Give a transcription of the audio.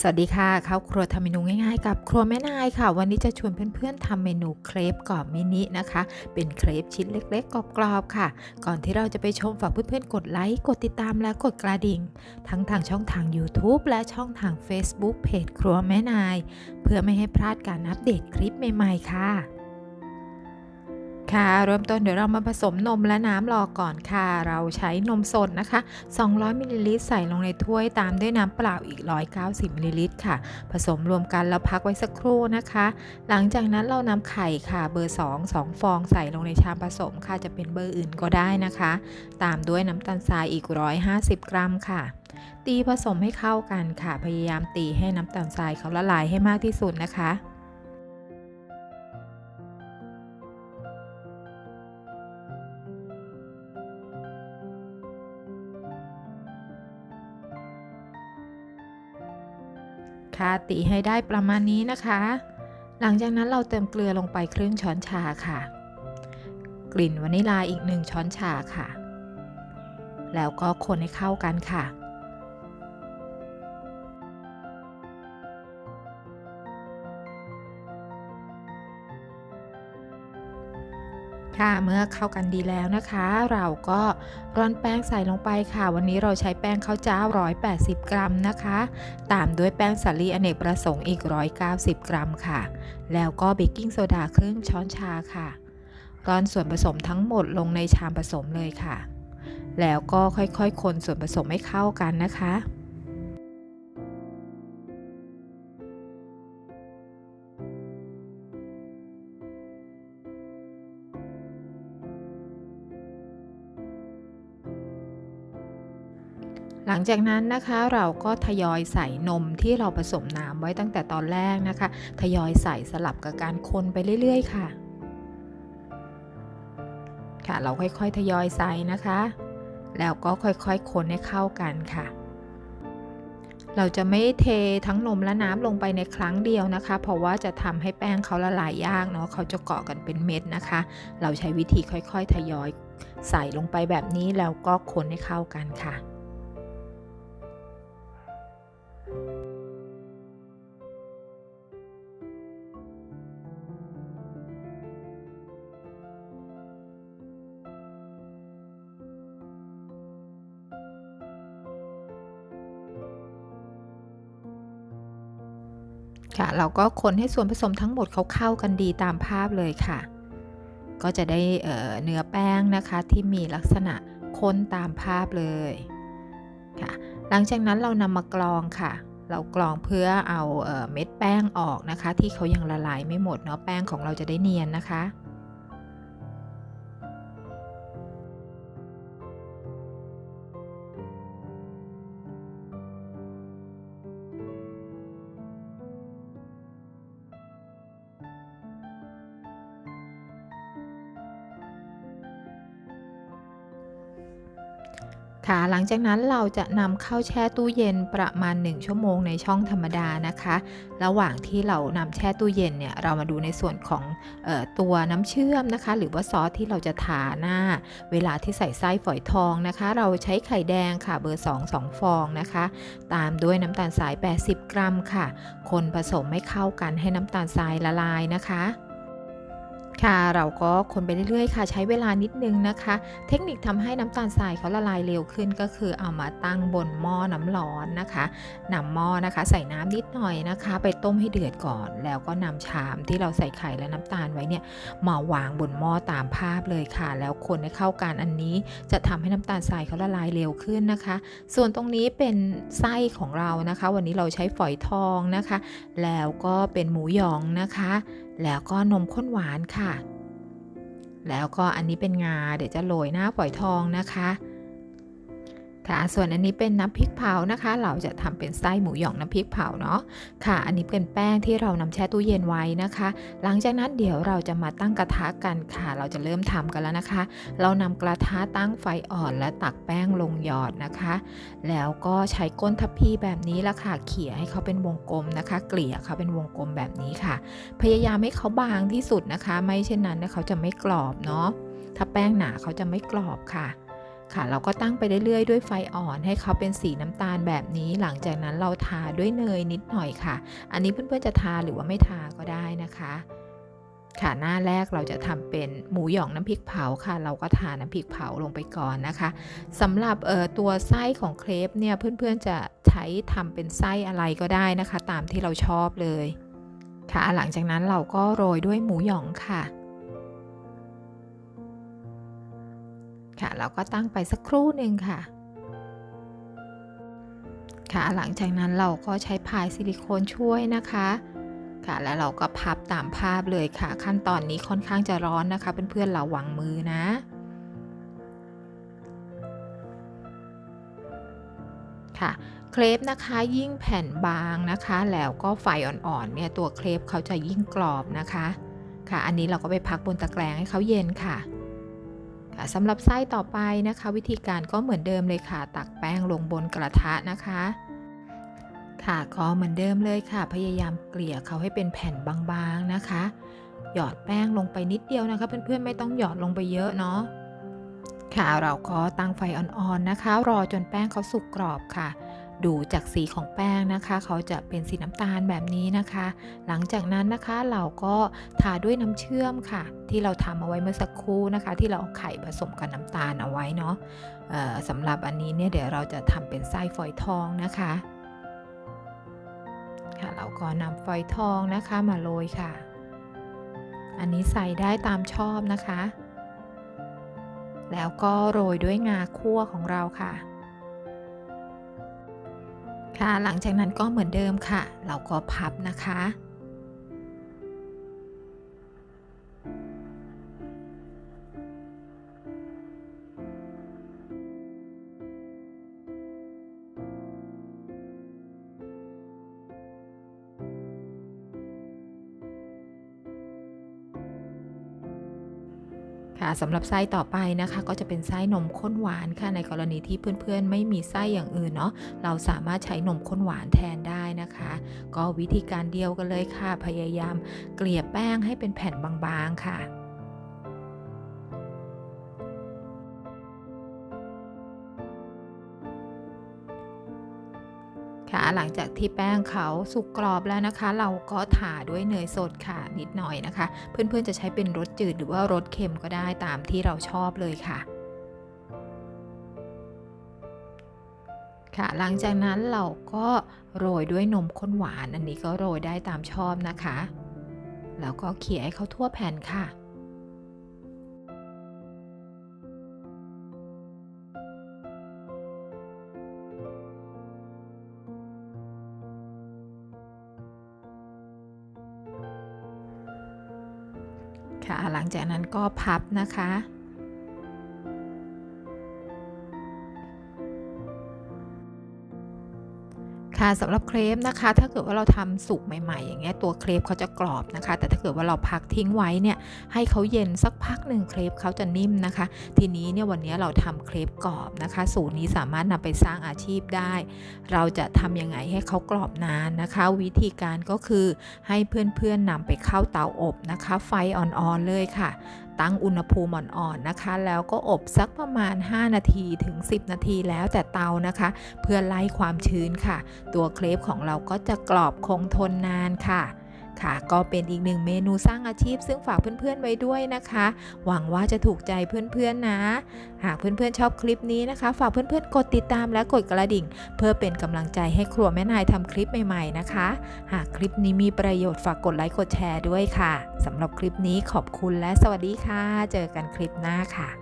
สวัสดีค่ะข้าครัวทำเมนูง่ายๆ กับครัวแม่นายค่ะ วันนี้จะชวนเพื่อนๆทำเมนูเครปกรอบมินินะคะ เป็นเครปชิ้นเล็กๆกรอบๆค่ะ ก่อนที่เราจะไปชมฝากเพื่อนๆกดไลค์กดติดตามและกดกระดิ่ง ทั้งทางช่องทาง YouTube และช่องทาง Facebook เพจครัวแม่นาย เพื่อไม่ให้พลาดการอัปเดตคลิปใหม่ๆ ค่ะ ค่ะ เริ่มต้นเดี๋ยวเรามาผสมนมและน้ำรอก่อนค่ะ เราใช้นมสดนะคะ 200มิลลิลิตรใส่ลงในถ้วยตามด้วยน้ำเปล่าอีก 190มิลลิลิตรค่ะ ผสมรวมกันแล้วพักไว้สักครู่นะคะ หลังจากนั้นเรานำไข่ค่ะเบอร์ 2 2 ฟองใส่ลงในชามผสมค่ะจะเป็นเบอร์อื่นก็ได้นะคะ ตามด้วยน้ำตาลทรายอีก 150 กรัมค่ะตีผสมให้เข้ากันค่ะ พยายามตีให้น้ำตาลทรายเขาละลายให้มากที่สุดนะคะ ค่ะตีให้ได้ประมาณนี้นะคะ หลังจากนั้นเราเติมเกลือลงไปครึ่งช้อนชาค่ะ กลิ่นวานิลาอีกหนึ่งช้อนชาค่ะ แล้วก็คนให้เข้ากันค่ะ ค่ะ เมื่อเข้ากันดีแล้วนะคะ เราก็ร่อนแป้งใส่ลงไปค่ะ วันนี้เราใช้แป้งข้าวเจ้า 180 กรัมนะคะ ตามด้วยแป้งสาลีอเนกประสงค์อีก 190 กรัมค่ะ แล้วก็เบกกิ้งโซดาครึ่งช้อนชาค่ะ ร่อนส่วนผสมทั้งหมดลงในชามผสมเลยค่ะ แล้วก็ค่อยๆ คนส่วนผสมให้เข้ากันนะคะ งจากนั้นนะคะเราก็ทยอยใส่นมที่เราผสมน้ำไว้ตั้งแต่ตอนแรกนะคะ ทยอยใส่สลับกับการคนไปเรื่อย ๆ ค่ะ ค่ะเราค่อยๆทยอยใส่นะคะ แล้วก็ค่อยๆคนให้เข้ากันค่ะเราจะไม่เททั้งนมและน้ำลงไปในครั้งเดียวนะคะ เพราะว่าจะทำให้แป้งเขาละลายยากเนาะเขาจะเกาะกันเป็นเม็ดนะคะ เราใช้วิธีค่อยๆ ทยอยใส่ลงไปแบบนี้แล้วก็คนให้เข้ากันค่ะ ค่ะ เราก็คนให้ส่วนผสมทั้งหมดเขาเข้ากันดีตามภาพเลยค่ะ ก็จะได้เนื้อแป้งนะคะที่มีลักษณะข้นตามภาพเลยค่ะ หลังจากนั้นเรานำมากรองค่ะ เรากรองเพื่อเอาเออเม็ดแป้งออกนะคะ ที่เขายังละลายไม่หมดเนาะแป้งของเราจะได้เนียนนะคะ หลังจากนั้นเราจะนำเข้าแช่ตู้เย็นประมาณ 1 ชั่วโมงในช่องธรรมดานะคะ ระหว่างที่เรานำแช่ตู้เย็นเนี่ยเรามาดูในส่วนของออตัวน้ำเชื่อมนะคะ หรือว่าซอสที่เราจะทาหน้า เวลาที่ใส่ไส้ฝอยทองนะคะ เราใช้ไข่แดงค่ะเบอร์ 2 2 ฟองนะคะ ตามด้วยน้ำตาลทราย 80 กรัมค่ะ คนผสมให้เข้ากันให้น้ำตาลทรายละลายนะคะ ค่ะเราก็คนไปเรื่อยๆ ค่ะใช้เวลานิดนึงนะคะ เทคนิคทำให้น้ำตาลทรายเขาละลายเร็วขึ้นก็คือเอามาตั้งบนหม้อน้ำร้อนนะคะนำหม้อนะคะใส่น้ำนิดหน่อยนะคะ ไปต้มให้เดือดก่อน แล้วก็นำชามที่เราใส่ไข่และน้ำตาลไว้เนี่ยมาวางบนหม้อตามภาพเลยค่ะ แล้วคนให้เข้ากันอันนี้จะทำให้น้ำตาลทรายเขาละลายเร็วขึ้นนะคะ ส่วนตรงนี้เป็นไส้ของเรานะคะ วันนี้เราใช้ฝอยทองนะคะ แล้วก็เป็นหมูยองนะคะแล้วก็นมข้นหวานค่ะ แล้วก็อันนี้เป็นงาเดี๋ยวจะโรยหน้าฝอยทองนะคะ ค่ะ ส่วนอันนี้เป็นน้ำพริกเผานะคะ เราจะทำเป็นไส้หมูหยองน้ำพริกเผาเนาะ ค่ะ อันนี้เป็นแป้งที่เรานำแช่ตู้เย็นไว้นะคะ หลังจากนั้นเดี๋ยวเราจะมาตั้งกระทะกันค่ะ เราจะเริ่มทำกันแล้วนะคะ เรานำกระทะตั้งไฟอ่อนและตักแป้งลงหยอดนะคะ แล้วก็ใช้ก้นทัพพีแบบนี้ละค่ะ เขี่ยให้เขาเป็นวงกลมนะคะ เกลี่ยเขาเป็นวงกลมแบบนี้ค่ะ พยายามให้เขาบางที่สุดนะคะ ไม่เช่นนั้นเนี่ยเขาจะไม่กรอบเนาะ ถ้าแป้งหนาเขาจะไม่กรอบค่ะ ค่ะ เราก็ตั้งไปเรื่อยๆด้วยไฟอ่อนให้เขาเป็นสีน้ำตาลแบบนี้ หลังจากนั้นเราทาด้วยเนยนิดหน่อยค่ะ อันนี้เพื่อนๆจะทาหรือว่าไม่ทาก็ได้นะคะค่ะหน้าแรกเราจะทำเป็นหมูหยองน้ำพริกเผาค่ะ เราก็ทาน้ำพริกเผาลงไปก่อนนะคะสำหรับเอ่อตัวไส้ของเครปเนี่ยเพื่อนๆจะใช้ทำเป็นไส้อะไรก็ได้นะคะ ตามที่เราชอบเลย ค่ะหลังจากนั้นเราก็โรยด้วยหมูหยองค่ะ ค่ะเราก็ตั้งไปสักครู่หนึ่งค่ะ ค่ะหลังจากนั้นเราก็ใช้พายซิลิโคนช่วยนะคะค่ะแล้วเราก็พับตามภาพเลยค่ะ ขั้นตอนนี้ค่อนข้างจะร้อนนะคะเพื่อนๆเราวางมือนะค่ะเครปนะคะยิ่งแผ่นบางนะคะ แล้วก็ไฟอ่อนๆเนี่ยตัวเครปเขาจะยิ่งกรอบนะคะ ค่ะ อันนี้เราก็ไปพักบนตะแกรงให้เขาเย็นค่ะ ค่ะสำหรับไส้ต่อไปนะคะ วิธีการก็เหมือนเดิมเลยค่ะ ตักแป้งลงบนกระทะนะคะ ค่ะก็เหมือนเดิมเลยค่ะ พยายามเกลี่ยเขาให้เป็นแผ่นบางๆนะคะ หยอดแป้งลงไปนิดเดียวนะคะ เพื่อนๆไม่ต้องหยอดลงไปเยอะเนาะค่ะเราก็ตั้งไฟอ่อนๆนะคะ รอจนแป้งเขาสุกกรอบค่ะ ดูจากสีของแป้งนะคะ เขาจะเป็นสีน้ำตาลแบบนี้นะคะ หลังจากนั้นนะคะเราก็ทาด้วยน้ำเชื่อมค่ะ ที่เราทำเอาไว้เมื่อสักครู่นะคะ ที่เราเอาไข่ผสมกับน้ำตาลเอาไว้เนาะสำหรับอันนี้เนี่ยเดี๋ยวเราจะทำเป็นไส้ฝอยทองนะคะค่ะเราก็นำฝอยทองนะคะมาโรยค่ะ อันนี้ใส่ได้ตามชอบนะคะ แล้วก็โรยด้วยงาคั่วของเราค่ะ ค่ะหลังจากนั้นก็เหมือนเดิมค่ะ เราก็พับนะคะ ค่ะสำหรับไส้ต่อไปนะคะ ก็จะเป็นไส้นมข้นหวานค่ะในกรณีที่เพื่อนๆ ไม่มีไส้อย่างอื่นเนาะเราสามารถใช้นมข้นหวานแทนได้นะคะ ก็วิธีการเดียวกันเลยค่ะ พยายามเกลี่ยแป้งให้เป็นแผ่นบางๆค่ะ ค่ะ หลังจากที่แป้งเขาสุกกรอบแล้วนะคะ เราก็ถาด้วยเนยสดค่ะนิดหน่อยนะคะ เพื่อนๆจะใช้เป็นรสจืดหรือว่ารสเค็มก็ได้ตามที่เราชอบเลยค่ะค่ะหลังจากนั้นเราก็โรยด้วยนมข้นหวาน อันนี้ก็โรยได้ตามชอบนะคะ แล้วก็เขี่ยให้เขาทั่วแผ่นค่ะ ค่ะหลังจากนั้นก็พับนะคะ สำหรับเครปนะคะ ถ้าเกิดว่าเราทำสุกใหม่ ๆ อย่างเงี้ยตัวเครปเขาจะกรอบนะคะ แต่ถ้าเกิดว่าเราพักทิ้งไว้เนี่ยให้เขาเย็นสักพักหนึ่งเครปเขาจะนิ่มนะคะ ทีนี้เนี่ยวันนี้เราทำเครปกรอบนะคะ สูตรนี้สามารถนำไปสร้างอาชีพได้ เราจะทำยังไงให้เขากรอบนานนะคะ วิธีการก็คือให้เพื่อนๆนำไปเข้าเตาอบนะคะ ไฟอ่อนๆเลยค่ะ ตั้งอุณหภูมิอ่อนๆนะคะ แล้วก็อบสักประมาณ 5 นาทีถึง 10 นาทีแล้วแต่เตานะคะ เพื่อไล่ความชื้นค่ะ ตัวเครปของเราก็จะกรอบคงทนนานค่ะ ค่ะก็เป็นอีกหนึ่งเมนูสร้างอาชีพ ซึ่งฝากเพื่อนๆไว้ด้วยนะคะ หวังว่าจะถูกใจเพื่อนๆนะ หากเพื่อนๆชอบคลิปนี้นะคะ ฝากเพื่อนๆกดติดตามและกดกระดิ่ง เพื่อเป็นกำลังใจให้ครัวแม่นายทำคลิปใหม่ๆนะคะ หากคลิปนี้มีประโยชน์ฝากกดไลค์กดแชร์ด้วยค่ะสำหรับคลิปนี้ขอบคุณและสวัสดีค่ะ เจอกันคลิปหน้าค่ะ